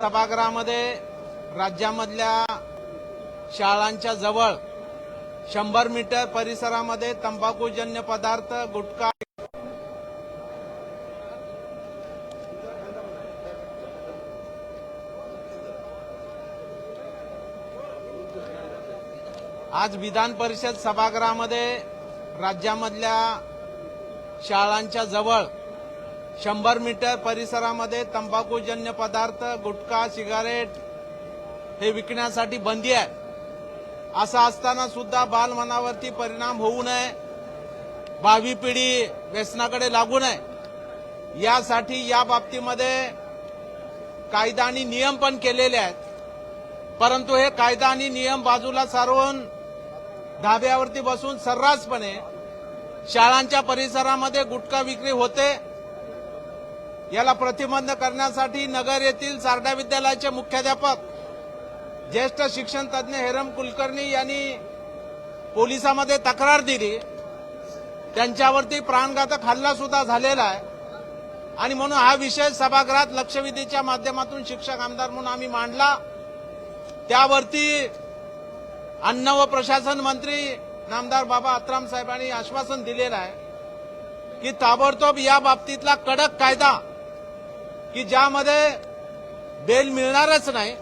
सभागृहामध्ये राज्यामधल्या शाळांच्या जवळ शंभर मीटर परिसरामध्ये तंबाखूजन्य पदार्थ गुटखा आज विधान परिषद सभागृहामध्ये राज्यामधल्या शाळांच्या जवळ शंभर मीटर परिसरामध्ये तंबाखूजन्य पदार्थ गुटखा सिगारेट हे विकण्यासाठी बंदी आहे. असं असताना सुद्धा बालमनावरती परिणाम होऊ नये. भावी पिढी व्यसनाकडे लागू नये. यासाठी या बाबतीमध्ये कायदा आणि नियम पण केलेले आहेत. परंतु हे कायदा आणि नियम बाजूला सारवून धाब्यावरती बसून सर्रासपणे शाळांच्या परिसरामध्ये गुटखा विक्री होते. याला प्रतिबंध करण्यासाठी नगर येथील सारडा विद्यालयाचे मुख्याध्यापक ज्येष्ठ शिक्षण तज्ज्ञ हेरम कुलकर्णी यांनी पोलिसांमध्ये तक्रार दिली. त्यांच्यावरती प्राणघातक हल्ला सुद्धा झालेला आहे. आणि म्हणून हा विषय सभागृहात लक्षवेधीच्या माध्यमातून शिक्षक आमदार म्हणून आम्ही मांडला. त्यावरती अन्न व प्रशासन मंत्री नामदार बाबा अत्राम साहेबांनी आश्वासन दिलेलं आहे की ताबडतोब या बाबतीतला कडक कायदा की ज्यामध्ये बेल मिळणारच नाही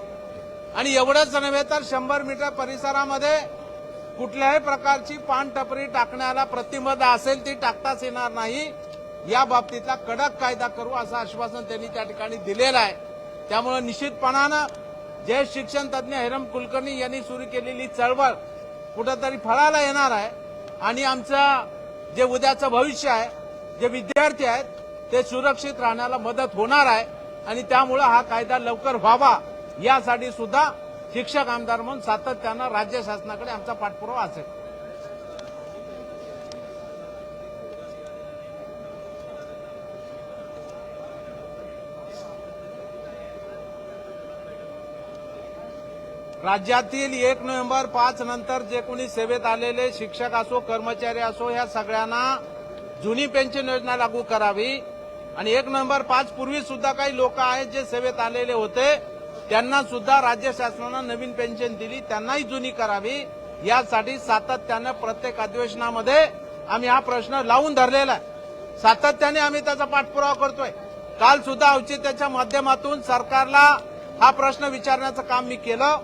आणि एवढंच नव्हे तर शंभर मीटर परिसरामध्ये कुठल्याही प्रकारची पानटपरी टाकण्याला प्रतिबंध असेल ती टाकताच येणार नाही. या बाबतीतला कडक कायदा करू असं आश्वासन त्यांनी त्या ठिकाणी दिलेलं आहे. त्यामुळे निश्चितपणानं ज्येष्ठ शिक्षण तज्ज्ञ हेरम कुलकर्णी यांनी सुरू केलेली चळवळ कुठंतरी फळाला येणार आहे. आणि आमचं जे उद्याचं भविष्य आहे जे विद्यार्थी आहेत ते सुरक्षित राहण्याला मदत होणार आहे आणि त्यामुळं हा कायदा लवकर व्हावा यासाठी सुद्धा शिक्षक आमदार म्हणून सातत्यानं राज्य शासनाकडे आमचा पाठपुरावा असेल. राज्यातील एक नोव्हेंबर पाच नंतर जे कोणी सेवेत आलेले शिक्षक असो कर्मचारी असो या सगळ्यांना जुनी पेन्शन योजना लागू करावी. आणि एक नोव्हेंबर पाच पूर्वी सुद्धा काही लोक आहेत जे सेवेत आलेले होते त्यांना सुद्धा राज्य शासनानं नवीन पेन्शन दिली त्यांनाही जुनी करावी. यासाठी सातत्यानं प्रत्येक अधिवेशनामध्ये आम्ही हा प्रश्न लावून धरलेला आहे. सातत्याने आम्ही त्याचा पाठपुरावा करतोय. काल सुद्धा औचित्याच्या माध्यमातून सरकारला हा प्रश्न विचारण्याचं काम मी केलं.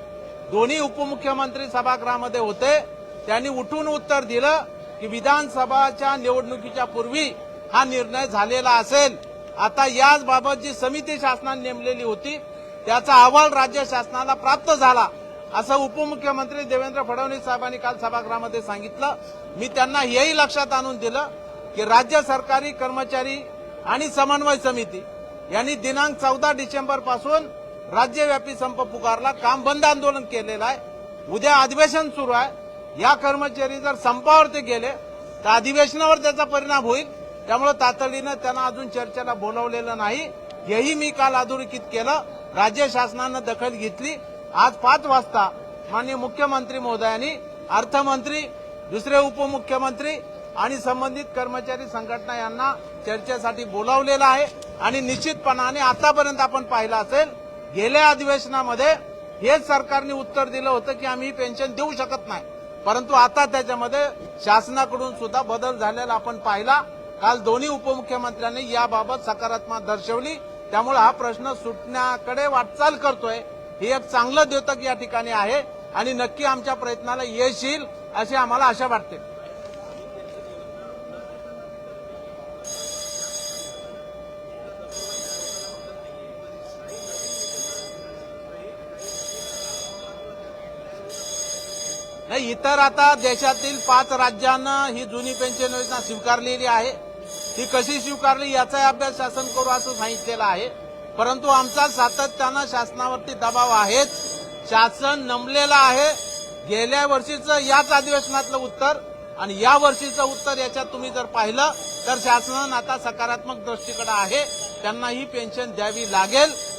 दोन्ही उपमुख्यमंत्री सभागृहामध्ये होते. त्यांनी उठून उत्तर दिलं की विधानसभाच्या निवडणुकीच्या पूर्वी हा निर्णय झालेला असेल. आता याच बाबत जी समिती शासनाने नेमलेली होती त्याचा अहवाल राज्य शासनाला प्राप्त झाला असं उपमुख्यमंत्री देवेंद्र फडणवीस साहेबांनी काल सभागृहामध्ये सांगितलं. मी त्यांना हेही लक्षात आणून दिलं की राज्य सरकारी कर्मचारी आणि समन्वय समिती यांनी दिनांक चौदा डिसेंबरपासून राज्यव्यापी संप पुकारला काम बंद आंदोलन केलेलं आहे. उद्या अधिवेशन सुरू आहे. या कर्मचारी जर संपावरती गेले तर अधिवेशनावर त्याचा परिणाम होईल. त्यामुळे तातडीनं त्यांना अजून चर्चेला बोलवलेलं नाही. हेही मी काल अधोरेखित केलं. राज्य शासनानं दखल घेतली. आज पाच वाजता माननीय मुख्यमंत्री महोदयांनी अर्थमंत्री दुसरे उपमुख्यमंत्री आणि संबंधित कर्मचारी संघटना यांना चर्चेसाठी बोलावलेलं आहे. आणि निश्चितपणाने आतापर्यंत आपण पाहिलं असेल गेल्या अधिवेशनामध्ये हेच सरकारने उत्तर दिलं होतं की आम्ही पेन्शन देऊ शकत नाही. परंतु आता त्याच्यामध्ये शासनाकडून सुद्धा बदल झालेला आपण पाहिला. काल दोन्ही उपमुख्यमंत्र्यांनी याबाबत सकारात्मक दर्शवली. त्यामुळे हा प्रश्न सुटण्याकडे वाटचाल करतोय. हे एक चांगलं द्योतक या ठिकाणी आहे आणि नक्की आमच्या प्रयत्नाला यश येईल अशी आम्हाला आशा वाटते. नाही इतर आता देशातील पाच राज्यांना ही जुनी पेन्शन योजना स्वीकारलेली आहे. ती कशी स्वीकारली याचाही अभ्यास शासन करू असं सांगितलेलं आहे. परंतु आमचा सातत्यानं शासनावरती दबाव आहेच. शासन नमलेलं आहे. गेल्या वर्षीचं याच अधिवेशनातलं उत्तर आणि या वर्षीचं उत्तर याच्यात तुम्ही जर पाहिलं तर शासनानं आता सकारात्मक दृष्टीकडे आहे. त्यांना ही पेन्शन द्यावी लागेल.